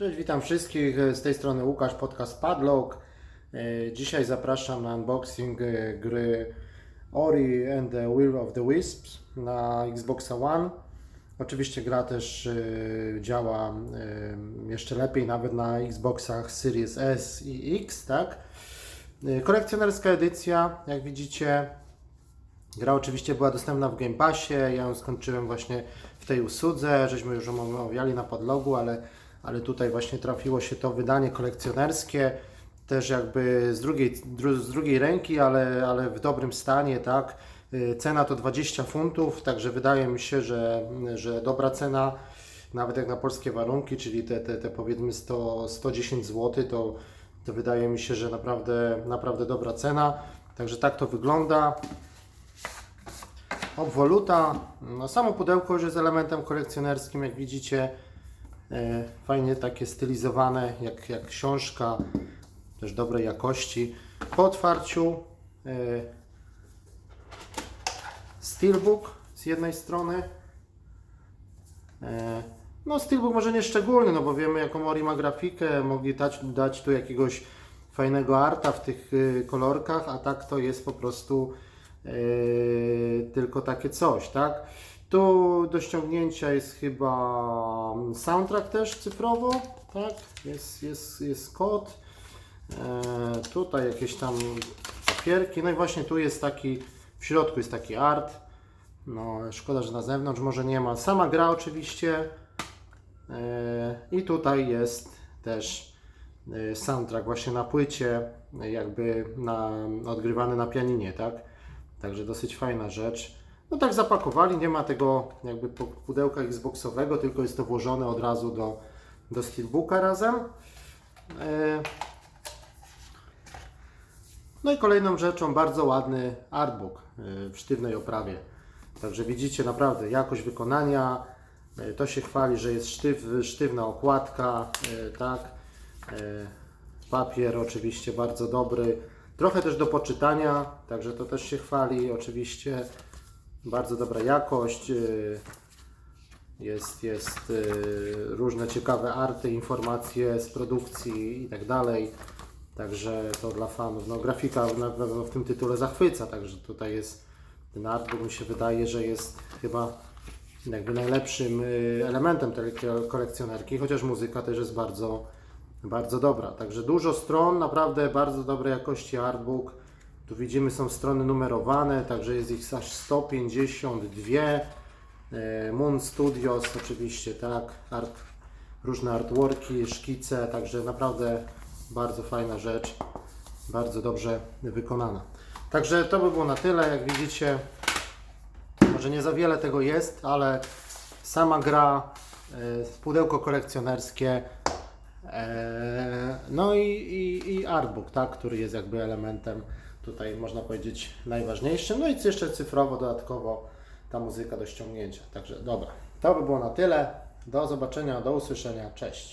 Cześć, witam wszystkich. Z tej strony Łukasz, podcast Padlock. E, Dzisiaj zapraszam na unboxing e, gry Ori and the Will of the Wisps na Xboxa One. Oczywiście gra też e, działa jeszcze lepiej nawet na Xboxach Series S i X, tak? Kolekcjonerska edycja, jak widzicie, Gra oczywiście była dostępna w Game Passie, ja ją skończyłem właśnie w tej usłudze, żeśmy już ją omawiali na podlogu, ale, ale tutaj właśnie trafiło się to wydanie kolekcjonerskie, też jakby z drugiej, dru, z drugiej ręki, ale, ale w dobrym stanie, tak. Y, Cena to 20 funtów, także wydaje mi się, że, że dobra cena, nawet jak na polskie warunki, czyli te, te, te powiedzmy 100, 110 zł, to, to wydaje mi się, że naprawdę, naprawdę dobra cena. Także tak to wygląda. Obwoluta, no samo pudełko już jest elementem kolekcjonerskim, jak widzicie. E, fajnie takie stylizowane, jak, jak książka, też dobrej jakości. Po otwarciu e, Steelbook z jednej strony. E, no Steelbook może nie szczególny, no bo wiemy jaką Ori ma grafikę, mogli dać, dać tu jakiegoś fajnego arta w tych kolorkach, a tak to jest po prostu tylko takie coś, tak? Tu do ściągnięcia jest chyba soundtrack też cyfrowo, tak? Jest, jest, jest kod. Yy, tutaj jakieś tam papierki. No i właśnie tu jest taki, w środku jest taki art. No, szkoda, że na zewnątrz może nie ma. Sama gra oczywiście. Yy, I tutaj jest też yy, soundtrack właśnie na płycie, jakby na, odgrywany na pianinie, tak? Także dosyć fajna rzecz. No tak zapakowali, nie ma tego jakby pu- pudełka Xboxowego, tylko jest to włożone od razu do, do Steelbooka razem. E, No i kolejną rzeczą bardzo ładny artbook e, w sztywnej oprawie. Także widzicie naprawdę jakość wykonania. e, To się chwali, że jest sztyw, sztywna okładka, tak. Papier oczywiście bardzo dobry. Trochę też do poczytania, także to też się chwali. Oczywiście bardzo dobra jakość. y, Jest, jest y, różne ciekawe arty, informacje z produkcji i tak dalej. Także to dla fanów. No, grafika na pewno w tym tytule zachwyca, także tutaj jest ten artbook mi się wydaje, że jest chyba jakby najlepszym y, elementem tej kolekcjonerki, chociaż muzyka też jest bardzo, bardzo dobra. Także dużo stron, naprawdę bardzo dobrej jakości artbook. Tu widzimy są strony numerowane, także jest ich aż 152. E, Moon Studios oczywiście, tak, art, różne artworki, szkice, także naprawdę bardzo fajna rzecz, bardzo dobrze wykonana. Także to by było na tyle, jak widzicie, może nie za wiele tego jest, ale sama gra, e, pudełko kolekcjonerskie, e, no i, i, i artbook, tak, który jest jakby elementem tutaj można powiedzieć najważniejszym. No i jeszcze cyfrowo dodatkowo ta muzyka do ściągnięcia. Także dobra, to by było na tyle. Do zobaczenia, do usłyszenia. Cześć.